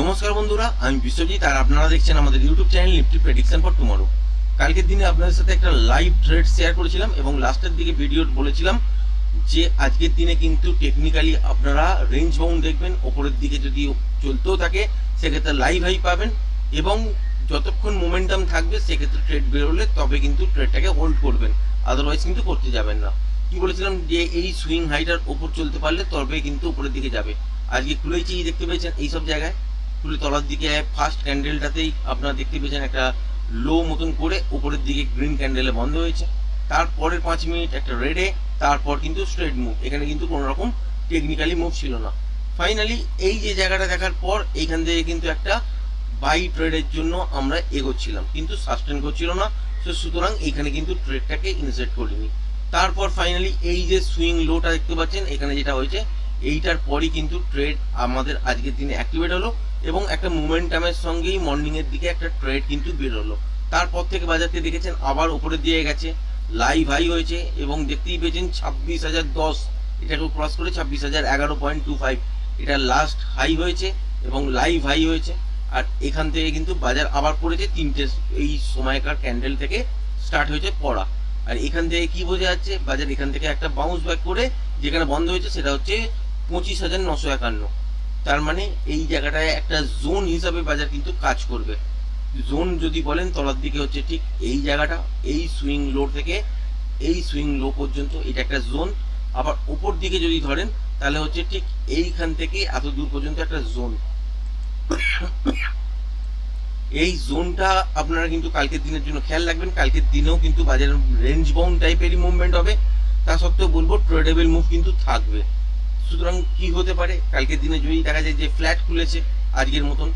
নমস্কার বন্ধুরা, আমি বিশ্বজিৎ আর আপনারা দেখছেন আমাদের YouTube channel Nifty prediction for tomorrow কালকের দিনে আপনাদের সাথে একটা লাইভ ট্রেড শেয়ার করেছিলাম এবং লাস্টের দিকে ভিডিও বলেছিলাম যে আজকের দিনে কিন্তু টেকনিক্যালি আপনারা রেঞ্জ বাউন্ড দেখবেন, ওপরের দিকে যদি চলতেও থাকে, সেক্ষেত্রে লাইভ হাই পাবেন এবং যতক্ষণ মোমেন্টাম থাকবে, সেক্ষেত্রে ট্রেড বেরোলে তবে কিন্তু ট্রেডটাকে হোল্ড করবেন আদারওয়াইজ কিন্তু করতে যাবেন না। কি বলেছিলাম? যে এই সুইং হাইটার ওপর চলতে পারলে তবে কিন্তু উপরের দিকে যাবে। আজকে খুলেছি, দেখতে পেয়েছেন এইসব জায়গায়। খুলে তলার দিকে ফার্স্ট ক্যান্ডেলটাতেই আপনারা দেখতে পেয়েছেন একটা লো মতন করে উপরের দিকে গ্রিন ক্যান্ডেলে বন্ধ হয়েছে। তারপরের পাঁচ মিনিট একটা রেডে তারপর কিন্তু স্ট্রেট মুভ এখানে কিন্তু কোনো রকম টেকনিক্যালি মুভ ছিল না। ফাইনালি এই যে জায়গাটা দেখার পর এইখান থেকে কিন্তু একটা বাই ট্রেডের জন্য আমরা এগোচ্ছিলাম। কিন্তু সাস্টেন করছিল না। তো সুতরাং এইখানে কিন্তু ট্রেডটাকে ইনসেট করিনি। তারপর ফাইনালি এই যে সুইং লোটা দেখতে পাচ্ছেন, এখানে যেটা হয়েছে, এইটার পরই কিন্তু ট্রেড আমাদের আজকের দিনে অ্যাক্টিভেট হলো। এবং একটা মোমেন্টামের সঙ্গেই মর্নিং এর দিকে একটা ট্রেড কিন্তু বেরোলো। তারপর থেকে বাজারকে দেখেছেন, আবার উপরে দিয়ে গেছে লাইভ হাই হয়েছে এবং দেখতেই পেয়েছেন ছাব্বিশ হাজার দশ। এটাকে ক্রস করে ছাব্বিশ হাজার এগারো পয়েন্ট টু ফাইভ এটা লাস্ট হাই হয়েছে এবং লাইভ হাই হয়েছে। আর এখান থেকে কিন্তু বাজার আবার পড়েছে তিনটে, এই সময়কার ক্যান্ডেল থেকে স্টার্ট হয়েছে পড়া। আর এখান থেকে কি বোঝা যাচ্ছে, বাজার এখান থেকে একটা বাউন্স ব্যাক করে যেখানে বন্ধ হয়েছে সেটা হচ্ছে পঁচিশ হাজার নশো একান্ন। তার মানে এই জায়গাটায় একটা জোন হিসাবে বাজার কিন্তু কাজ করবে। জোন যদি বলেন, তলার দিকে হচ্ছে ঠিক এই জায়গাটা, এই সুইং লো থেকে এই সুইং লো পর্যন্ত এটা একটা জোন আবার উপর দিকে যদি ধরেন, তাহলে হচ্ছে ঠিক এইখান থেকে এত দূর পর্যন্ত একটা জোন এই জোনটা আপনারা কিন্তু কালকের দিনের জন্য খেয়াল রাখবেন, কালকের দিনেও কিন্তু বাজারের রেঞ্জ বাউন্ড টাইপেরই মুভমেন্ট হবে। তা সত্ত্বেও বলব ট্রেডেবল মুভ কিন্তু থাকবে। সুতরাং কি হতে পারে? কালকের দিনে যদি দেখা যায় যে ফ্ল্যাট খুলেছে আজকের মতন,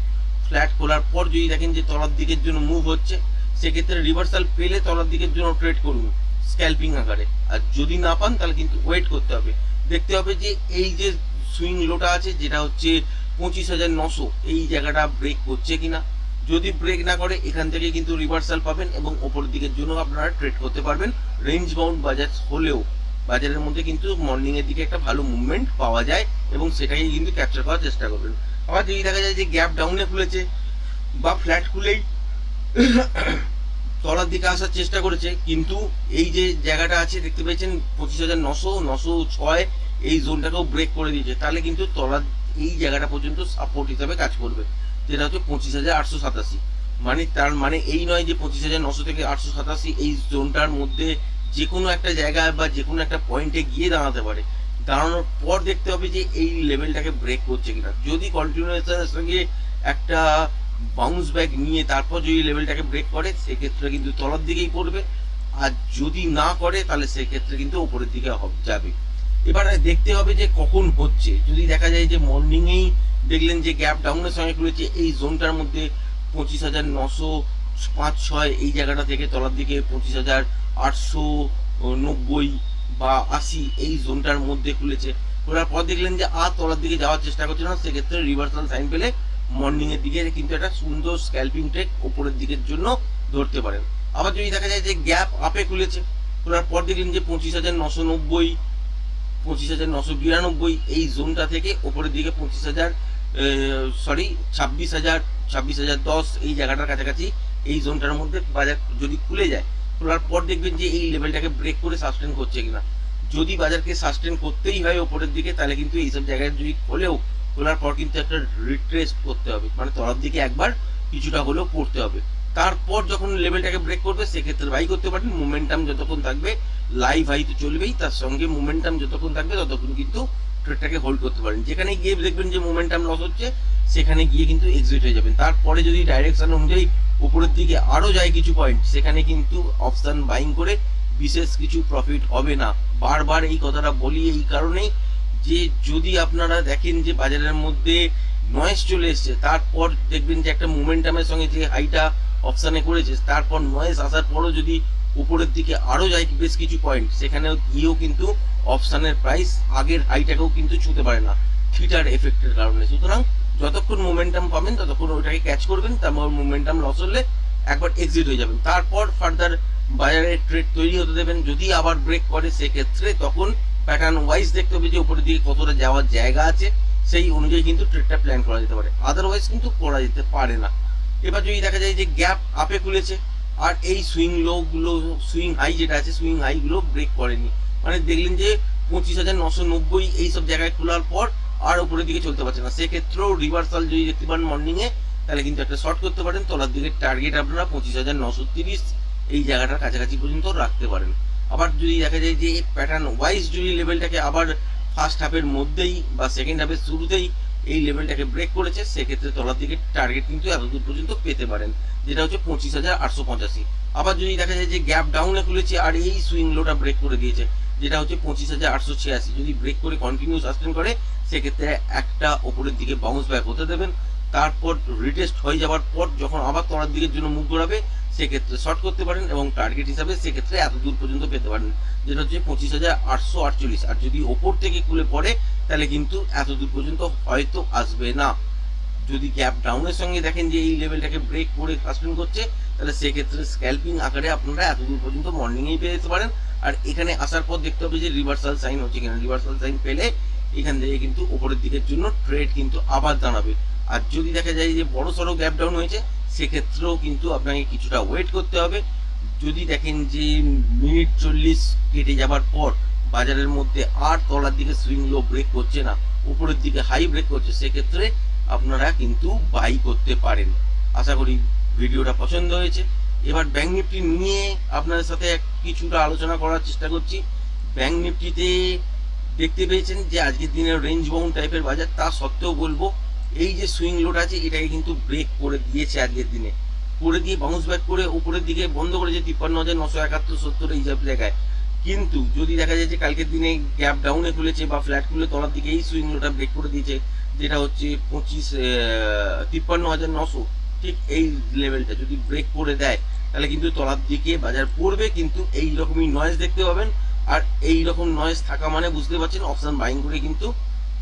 ফ্ল্যাট খোলার পর যদি দেখেন যে তলার দিকের জন্য মুভ হচ্ছে, সেক্ষেত্রে রিভার্সাল পেলে তলার দিকের জন্য ট্রেড করুন স্ক্যাল্পিং আকারে। আর যদি না পান, তাহলে কিন্তু ওয়েট করতে হবে। দেখতে হবে যে এই যে সুইং লোটা আছে, যেটা হচ্ছে পঁচিশ হাজার নশো, এই জায়গাটা ব্রেক করছে কিনা। যদি ব্রেক না করে, এখান থেকে কিন্তু রিভার্সাল পাবেন এবং ওপর দিকের জন্য আপনারা ট্রেড করতে পারবেন। রেঞ্জ বাউন্ড বাজার হলেও। বাজারের মধ্যে কিন্তু মর্নিং এর দিকে একটা ভালো মুভমেন্ট পাওয়া যায় এবং সেটাকে কিন্তু ক্যাপচার করার চেষ্টা করবেন। আবার যদি দেখা যায় যে গ্যাপ ডাউনে খুলেছে বা ফ্ল্যাট খুলেই তলার দিকে আসার চেষ্টা করেছে, কিন্তু এই যে জায়গাটা আছে, দেখতে পেয়েছেন পঁচিশ হাজার নশো নশো ছয়, এই জোনটাকেও ব্রেক করে দিয়েছে। তাহলে কিন্তু তলার এই জায়গাটা পর্যন্ত সাপোর্ট হিসাবে কাজ করবে। যেটা হচ্ছে পঁচিশ হাজার আটশো সাতাশি। মানে তার মানে এই নয় যে পঁচিশ হাজার নশো থেকে আটশো সাতাশি এই জোনটার মধ্যে যে কোনো একটা জায়গায় বা যে কোনো একটা পয়েন্টে গিয়ে দাঁড়াতে পারে। দাঁড়ানোর পর দেখতে হবে যে এই লেভেলটাকে ব্রেক করছে কিনা। যদি কন্টিনিউয়াসের সঙ্গে একটা বাউন্স ব্যাক নিয়ে তারপর যদি লেভেলটাকে ব্রেক করে, সেক্ষেত্রে কিন্তু তলার দিকেই পড়বে। আর যদি না করে, তাহলে সেক্ষেত্রে কিন্তু ওপরের দিকে যাবে। এবার দেখতে হবে যে কখন হচ্ছে। যদি দেখা যায় যে মর্নিংয়েই দেখলেন যে গ্যাপ ডাউনের সঙ্গে খুলেছে, এই জোনটার মধ্যে পঁচিশ হাজার নশো পাঁচ ছয় এই জায়গাটা থেকে তলার দিকে পঁচিশ হাজার আটশো নব্বই বা আশি এই জোনটার মধ্যে খুলেছে। খোলার পর দেখলেন যে আর তলার দিকে যাওয়ার চেষ্টা করছে না, সেক্ষেত্রে রিভার্সাল সাইন পেলে মর্নিং এর দিকে কিন্তু একটা সুন্দর স্ক্যাল্পিং ট্রেক ওপরের দিকের জন্য ধরতে পারেন। আবার যদি দেখা যায় যে গ্যাপ আপে খুলেছে, খোলার পর দেখলেন যে পঁচিশ হাজার নশো নব্বই, পঁচিশ হাজার নশো বিরানব্বই এই জোনটা থেকে ওপরের দিকে পঁচিশ হাজার সরি ছাব্বিশ হাজার ছাব্বিশ হাজার দশ এই জায়গাটার কাছাকাছি এই জোনটার মধ্যে বাজার যদি খুলে যায় খোলার পর দেখবেন যে এই লেভেলটাকে ব্রেক করে সাস্টেন করছে কিনা। যদি বাজারকে সাস্টেন করতেই হয় ওপরের দিকে, তাহলে কিন্তু এইসব জায়গায় যদি খোলেও, খোলার পর কিন্তু একটা রিট্রেস করতে হবে। মানে তলার দিকে একবার কিছুটা হলেও পড়তে হবে। তারপর যখন লেভেলটাকে ব্রেক করবে, সেক্ষেত্রে বাই করতে পারেন। মোমেন্টাম যতক্ষণ থাকবে লাইভ হাই তো চলবেই। তার সঙ্গে মোমেন্টাম যতক্ষণ থাকবে, ততক্ষণ কিন্তু ট্রেডটাকে হোল্ড করতে পারেন। যেখানে গিয়ে দেখবেন যে মোমেন্টাম লস হচ্ছে, সেখানে গিয়ে কিন্তু এক্সিট হয়ে যাবেন। তারপরে যদি ডাইরেকশন অনুযায়ী উপরের দিকে আরও যায় কিছু পয়েন্ট সেখানে কিন্তু অপশান বাইং করে বিশেষ কিছু প্রফিট হবে না। বারবার এই কথাটা বলি এই কারণেই যে যদি আপনারা দেখেন যে বাজারের মধ্যে নয়েস চলে এসছে, তারপর দেখবেন যে একটা মোমেন্টামের সঙ্গে যে হাইটা অপশানে করেছে, তারপর নয়েস আসার পরও যদি উপরের দিকে আরও যায় বেশ কিছু পয়েন্ট সেখানে গিয়েও কিন্তু অপশানের প্রাইস আগের হাইটাকেও কিন্তু ছুঁতে পারে না। থিটার এফেক্টের কারণে। সুতরাং যতক্ষণ মোমেন্টাম পাবেন, ততক্ষণ ওটাকে ক্যাচ করবেন, তারপর মোমেন্টাম লস হলে একবার এক্সিট হয়ে যাবেন। তারপর ফার্দার বাজারে ট্রেড তৈরি হতে দেবেন। যদি আবার ব্রেক করে, সেক্ষেত্রে তখন প্যাটার্ন ওয়াইজ দেখতে হবে যে উপরের দিকে কতটা যাওয়ার জায়গা আছে। সেই অনুযায়ী কিন্তু ট্রেডটা প্ল্যান করা যেতে পারে। আদারওয়াইজ কিন্তু করা যেতে পারে না। এবার যদি দেখা যায় যে গ্যাপ আপে খুলেছে, আর এই সুইং লোগুলো সুইং হাই যেটা আছে সুইং হাইগুলো ব্রেক করেনি। মানে দেখলেন যে পঁচিশ হাজার নশো নব্বই এইসব জায়গায় খোলার পর আর উপরের দিকে চলতে পারছে না। সেক্ষেত্রেও রিভার্সাল যদি দেখতে পান মর্নিং এ, তাহলে কিন্তু একটা শর্ট করতে পারেন। তলার দিকে টার্গেট আপনারা পঁচিশ হাজার নশো তিরিশ এই জায়গাটার কাছাকাছি পর্যন্ত রাখতে পারেন। আবার যদি দেখা যায় যে প্যাটার্ন ওয়াইজ যদি লেভেলটাকে আবার ফার্স্ট হাফের মধ্যেই বা সেকেন্ড হাফের শুরুতেই এই লেভেলটাকে ব্রেক করেছে, সেক্ষেত্রে তলার দিকে টার্গেট কিন্তু এতদূর পর্যন্ত পেতে পারেন, যেটা হচ্ছে পঁচিশ হাজার আটশো পঁচাশি। আবার যদি দেখা যায় যে গ্যাপ ডাউনে খুলেছে আর এই সুইং লোটা ব্রেক করে দিয়েছে, যেটা হচ্ছে পঁচিশ হাজার আটশো ছিয়াশি। যদি ব্রেক করে কন্টিনিউ সাস্টেন করে সেক্ষেত্রে একটা ওপরের দিকে বাউন্স ব্যাক হতে দেবেন। তারপর রিটেস্ট হয়ে যাওয়ার পর যখন আবার তলার দিকের জন্য মুখ ঘোরাবে, সেক্ষেত্রে শর্ট করতে পারেন এবং টার্গেট হিসাবে সেক্ষেত্রে এত দূর পর্যন্ত পেতে পারেন। যেটা হচ্ছে পঁচিশ হাজার আটশো আটচল্লিশ। আর যদি ওপর থেকে খুলে পড়ে, তাহলে কিন্তু এত দূর পর্যন্ত হয়তো আসবে না। যদি গ্যাপ ডাউনের সঙ্গে দেখেন যে এই লেভেলটাকে ব্রেক করে সাসপেন্ড করছে, তাহলে সেক্ষেত্রে স্ক্যাল্পিং আকারে আপনারা এত দূর পর্যন্ত মর্নিংয়েই পেয়ে যেতে পারেন। আর এখানে আসার পর দেখতে হবে যে রিভার্সাল সাইন হচ্ছে কিনা। রিভার্সাল সাইন পেলে এখান থেকে কিন্তু উপরের দিকের জন্য ট্রেড কিন্তু আবার দাঁড়াবে। আর যদি দেখা যায় যে বড় সড়ো গ্যাপ ডাউন হয়েছে, সেক্ষেত্রেও কিন্তু আপনাকে কিছুটা ওয়েট করতে হবে। যদি দেখেন যে মিনিট চল্লিশ কেটে যাবার পর বাজারের মধ্যে আর তলার দিকে সুইং লো ব্রেক করছে না, উপরের দিকে হাই ব্রেক করছে, সেক্ষেত্রে আপনারা কিন্তু বাই করতে পারেন। আশা করি ভিডিওটা পছন্দ হয়েছে। এবার ব্যাংক নিফটি নিয়ে আপনাদের সাথে কিছুটা আলোচনা করার চেষ্টা করছি। ব্যাংক নিফটিতে দেখতে পেয়েছেন যে আজকের দিনের রেঞ্জ বাউন্ড টাইপের বাজার, তা সত্ত্বেও বলব, এই যে সুইং লোড আছে, এটাকে কিন্তু ব্রেক করে দিয়েছে আজকের দিনে। করে দিয়ে বাউন্স ব্যাক করে উপরের দিকে বন্ধ করেছে তিপ্পান্ন হাজার নশো একাত্তর সত্তর এই সব জায়গায়। কিন্তু যদি দেখা যায় যে কালকের দিনে গ্যাপ ডাউনে খুলেছে বা ফ্ল্যাট খুলে তলার দিকে এই সুইং লোটা ব্রেক করে দিয়েছে, যেটা হচ্ছে পঁচিশ তিপ্পান্ন হাজার নশো, ঠিক এই লেভেলটা যদি ব্রেক করে দেয়, তাহলে কিন্তু তলার দিকে বাজার পড়বে, কিন্তু এই রকমই নয়েজ দেখতে পাবেন। আর এই রকম নয়েজ থাকা মানে বুঝতে পারছেন অপশন বাইং করে কিন্তু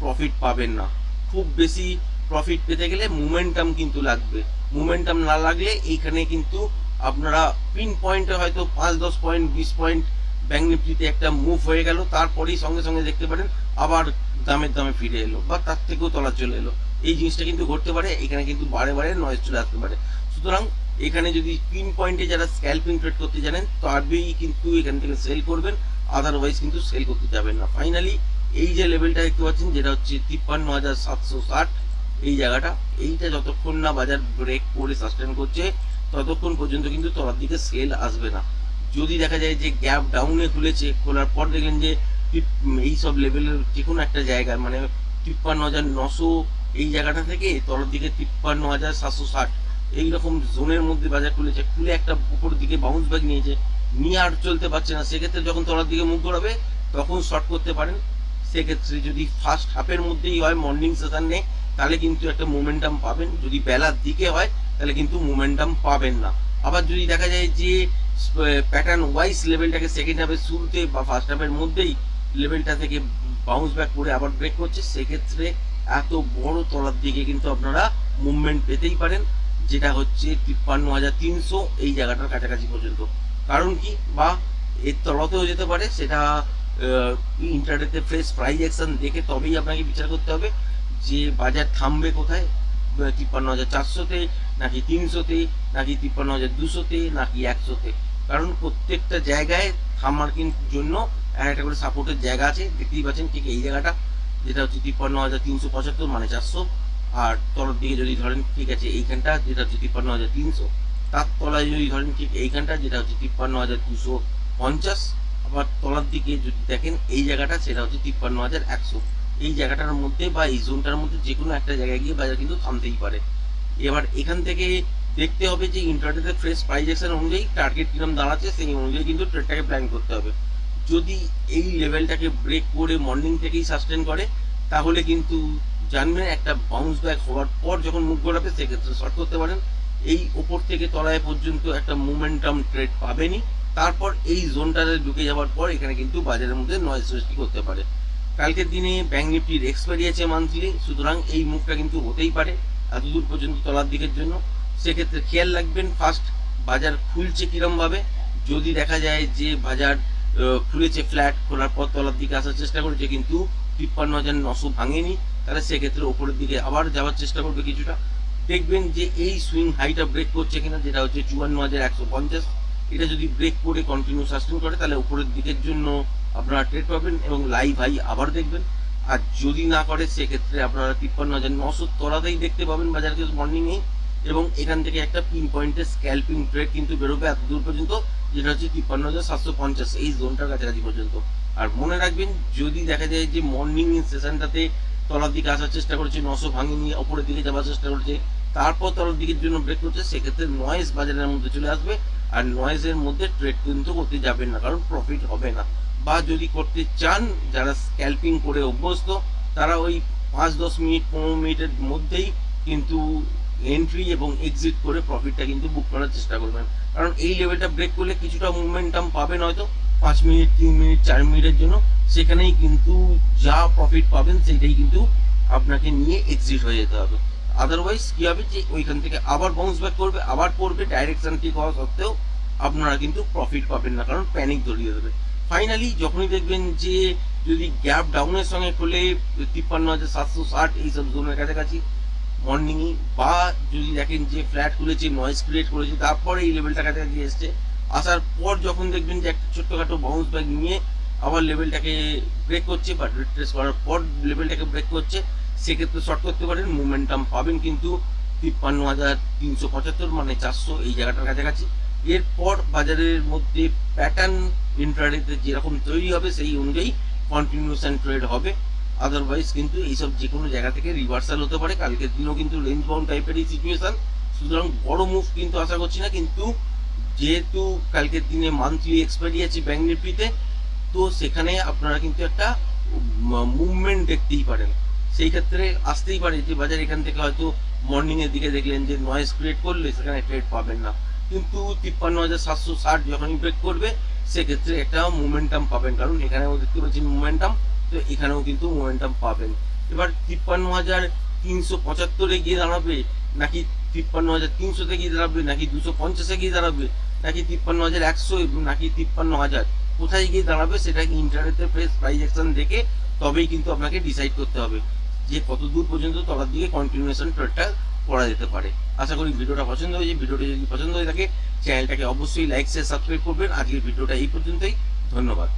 প্রফিট পাবেন না। খুব বেশি প্রফিট পেতে গেলে মোমেন্টাম কিন্তু লাগবে। মোমেন্টাম না লাগলে এইখানে কিন্তু আপনারা পিন পয়েন্টে হয়তো পাঁচ, দশ পয়েন্ট বিশ পয়েন্ট ব্যাংক নিফটিতে একটা মুভ হয়ে গেল, তারপরেই সঙ্গে সঙ্গে দেখতে পারেন আবার দামের দামে ফিরে এলো বা তার থেকেও তলা চলে এলো। এই জিনিসটা কিন্তু ঘটতে পারে, এখানে কিন্তু বারে বারে নয়েজ চলে আসতে পারে। সুতরাং এখানে যদি পিন পয়েন্টে যারা স্ক্যাল্পিং ট্রেড করতে জানেন তবেই কিন্তু এখান থেকে সেল করবেন। আদারওয়াইজ কিন্তু সেল করতে যাবেন না। ফাইনালি এই যে লেভেলটা দেখতে পাচ্ছেন, যেটা হচ্ছে তিপ্পান্ন হাজার সাতশো ষাট, এই জায়গাটা, এইটা যতক্ষণ না বাজার ব্রেক করে সাস্টেন করছে, ততক্ষণ পর্যন্ত কিন্তু তলার দিকে সেল আসবে না। যদি দেখা যায় যে গ্যাপ ডাউনে খুলেছে, খোলার পর দেখলেন যে এই সব লেভেলের যে কোনো একটা জায়গায় মানে তিপ্পান্ন হাজার নশো, এই জায়গাটা থেকে তলার দিকে তিপ্পান্ন হাজার সাতশো ষাট, এইরকম জোনের মধ্যে বাজার খুলেছে, খুলে একটা উপর দিকে বাউন্স ব্যাক নিয়েছে নিয়ে আর চলতে পারছে না। সেক্ষেত্রে যখন তলার দিকে মুখ ঘোরাবে, তখন শর্ট করতে পারেন। সেক্ষেত্রে যদি ফার্স্ট হাফের মধ্যেই হয় মর্নিং সেশন নেই তাহলে কিন্তু একটা মোমেন্টাম পাবেন। যদি বেলার দিকে হয়, তাহলে কিন্তু মোমেন্টাম পাবেন না। আবার যদি দেখা যায় যে প্যাটার্ন ওয়াইজ লেভেলটাকে সেকেন্ড হাফের শুরুতে বা ফার্স্ট হাফের মধ্যেই লেভেলটা থেকে বাউন্স ব্যাক করে আবার ব্রেক করছে, সেক্ষেত্রে এত বড় তলার দিকে কিন্তু আপনারা মুভমেন্ট পেতেই পারেন, যেটা হচ্ছে তিপ্পান্ন হাজার তিনশো এই জায়গাটার কাছাকাছি পর্যন্ত। কারণ কি? বা এর তলাতেও যেতে পারে, সেটা ইন্টারনেটে ফ্রেশ প্রাইস অ্যাকশন দেখে তবেই আপনাকে বিচার করতে হবে যে বাজার থামবে কোথায়। তিপ্পান্ন হাজার চারশোতে, নাকি তিনশোতে, নাকি তিপ্পান্ন হাজার দুশোতে, নাকি একশোতে। কারণ প্রত্যেকটা জায়গায় থামার জন্য এক একটা করে সাপোর্টের জায়গা আছে, দেখতেই পাচ্ছেন ঠিক এই জায়গাটা। যেটা হচ্ছে তিপ্পান্ন হাজার তিনশো পঁচাত্তর মানে চারশো। আর তলার দিকে যদি ধরেন, ঠিক আছে, এইখানটা, যেটা হচ্ছে তিপ্পান্ন হাজার তিনশো। তার তলায় যদি ধরেন ঠিক এইখানটা, যেটা হচ্ছে তিপ্পান্ন হাজার দুশো পঞ্চাশ, আবার তলার দিকে যদি দেখেন, এই জায়গাটা, সেটা হচ্ছে তিপ্পান্ন হাজার একশো। এই জায়গাটার মধ্যে বা এই জোনটার মধ্যে যে কোনো একটা জায়গায় গিয়ে বাজার কিন্তু থামতেই পারে। এবার এখান থেকে দেখতে হবে যে ইন্টারনেটে ফ্রেশ প্রাইজেকশন অনুযায়ী টার্গেট কিরম দাঁড়াচ্ছে, সেই অনুযায়ী কিন্তু ট্রেডটাকে প্ল্যান করতে হবে। যদি এই লেভেলটাকে ব্রেক করে মর্নিং থেকেই সাস্টেন করে, তাহলে কিন্তু জানবেন একটা বাউন্স ব্যাক হওয়ার পর যখন মুখ ঘোরাবে, সেক্ষেত্রে শর্ট করতে পারেন। এই ওপর থেকে তলায় পর্যন্ত একটা মোমেন্টাম ট্রেড পাবেনি। তারপর এই জোনটাতে ঢুকে যাওয়ার পর এখানে কিন্তু বাজারের মধ্যে নয়েজ সৃষ্টি করতে পারে। কালকের দিনে ব্যাংক নিফটির এক্সপায়ারি আছে মান্থলি সুতরাং এই মুখটা কিন্তু হতেই পারে এতদূর পর্যন্ত তলার দিকের জন্য। সেক্ষেত্রে খেয়াল রাখবেন ফার্স্ট বাজার খুলছে কিরমভাবে? যদি দেখা যায় যে বাজার খুলেছে ফ্ল্যাট খোলার পর তলার দিকে আসার চেষ্টা করেছে, কিন্তু তিপ্পান্ন হাজার নশো ভাঙেনি, তাহলে সেক্ষেত্রে ওপরের দিকে আবার যাওয়ার চেষ্টা করবে কিছুটা। দেখবেন যে এই সুইং হাইটা ব্রেক করছে কিনা, যেটা হচ্ছে চুয়ান্ন হাজার একশো পঞ্চাশ, এটা যদি ব্রেক করে কন্টিনিউ সাস্টেন করে, তাহলে উপরের দিকের জন্য আপনারা ট্রেড পাবেন এবং লাইভ হাই আবার দেখবেন। আর যদি না করে, সেক্ষেত্রে আপনারা তিপ্পান্ন হাজার নশো তলাতেই দেখতে পাবেন বাজার বাজারকে মর্নিংয়ে এবং এখান থেকে একটা পিন পয়েন্টের স্ক্যালপিং ট্রেড কিন্তু বেরোবে এত দূর পর্যন্ত, যেটা হচ্ছে তিপ্পান্ন হাজার সাতশো পঞ্চাশ, এই জোনটার কাছাকাছি পর্যন্ত। আর মনে রাখবেন, যদি দেখা যায় যে মর্নিং সেশনটাতে তলার দিকে আসার চেষ্টা করেছে, নশো ভাঙে নিয়ে ওপরের দিকে যাওয়ার চেষ্টা করছে তারপর তলার দিকের জন্য ব্রেক করছে, সেক্ষেত্রে নয়েজ বাজারের মধ্যে চলে আসবে আর নয়েজের মধ্যে ট্রেড কিন্তু করতে যাবেন না, কারণ প্রফিট হবে না। বা যদি করতে চান, যারা স্ক্যাল্পিং করে অভ্যস্ত, তারা ওই পাঁচ, দশ মিনিট, পনেরো মিনিটের মধ্যেই কিন্তু এন্ট্রি এবং এক্সিট করে প্রফিটটা কিন্তু বুক করার চেষ্টা করবেন। কারণ এই লেভেলটা ব্রেক করলে কিছুটা মুভমেন্টাম পাবেন হয়তো, পাঁচ মিনিট, তিন মিনিট, চার মিনিটের জন্য। সেখানেই কিন্তু যা প্রফিট পাবেন সেটাই কিন্তু আপনাকে নিয়ে এক্সিট হয়ে যেতে হবে। আদারওয়াইজ কি হবে যে ওইখান থেকে আবার বাউন্স ব্যাক করবে, আবার পড়বে ডাইরেকশন ঠিক হওয়া সত্ত্বেও আপনারা কিন্তু প্রফিট পাবেন না, কারণ প্যানিক ধরিয়ে দেবে। ফাইনালি যখনই দেখবেন যে যদি গ্যাপ ডাউনের সঙ্গে খোলে, তিপ্পান্ন হাজার সাতশো ষাট এইসব জোনের কাছাকাছি মর্নিংয়ে বা যদি দেখেন যে ফ্ল্যাট খুলেছে নয়েজ ক্রিয়েট করেছে, তারপরে এই লেভেলটা কাছাকাছি এসছে, আসার পর যখন দেখবেন যে একটা ছোট্টখাটো বাউন্স ব্যাক নিয়ে আবার লেভেলটাকে ব্রেক করছে বা রিট্রেস করার পর লেভেলটাকে ব্রেক করছে সেক্ষেত্রে শর্ট করতে পারেন মোমেন্টাম পাবেন কিন্তু তিপ্পান্ন হাজার তিনশো পঁচাত্তর মানে চারশো এই জায়গাটার কাছাকাছি। এরপর বাজারের মধ্যে প্যাটার্ন ইন্টারনেটে যেরকম তৈরি হবে সেই অনুযায়ী কন্টিনিউশন ট্রেড হবে। আদারওয়াইজ কিন্তু এইসব যে কোনো জায়গা থেকে রিভার্সাল হতে পারে। কালকের দিনও কিন্তু রেঞ্জ বাউন্ড টাইপেরই সিচুয়েশান সুতরাং বড় মুভ কিন্তু আশা করছি না, কিন্তু যেহেতু কালকের দিনে মান্থলি এক্সপায়ারি আছে ব্যাঙ্ক নিফটিতে, তো সেখানে আপনারা কিন্তু একটা মুভমেন্ট দেখতেই পারেন। সেই ক্ষেত্রে আসতেই পারে যে বাজার এখান থেকে হয়তো মর্নিং এর দিকে দেখলেন যে নয়েজ ক্রিয়েট করলে সেখানে ট্রেড পাবেন না। কিন্তু তিপ্পান্ন হাজার সাতশো ষাট যখনই ব্রেক করবে, সেক্ষেত্রে একটা মোমেন্টাম পাবেন। কারণ এখানেও দেখতে পাচ্ছেন মোমেন্টাম তো এখানেও কিন্তু মোমেন্টাম পাবেন। এবার তিপ্পান্ন হাজার তিনশো পঁচাত্তরে গিয়ে দাঁড়াবে, নাকি তিপ্পান্ন হাজার তিনশোতে গিয়ে দাঁড়াবে, নাকি দুশো পঞ্চাশে গিয়ে দাঁড়াবে, নাকি তিপ্পান্ন হাজার একশো নাকি তিপ্পান্ন হাজার? কোথায় গিয়ে দাঁড়াবে সেটা ইন্টারনেটের প্রাইস অ্যাকশন দেখে তবেই কিন্তু আপনাকে ডিসাইড করতে হবে। যে কত দূর পর্যন্ত তলার দিকে কন্টিনিউশন ট্রেডটা করা যেতে পারে। আশা করি ভিডিওটা পছন্দ হয়েছে। ভিডিওটি যদি পছন্দ হয়ে থাকে চ্যানেলটাকে অবশ্যই লাইক শেয়ার সাবস্ক্রাইব করবেন। আজকের ভিডিওটা এই পর্যন্তই। ধন্যবাদ।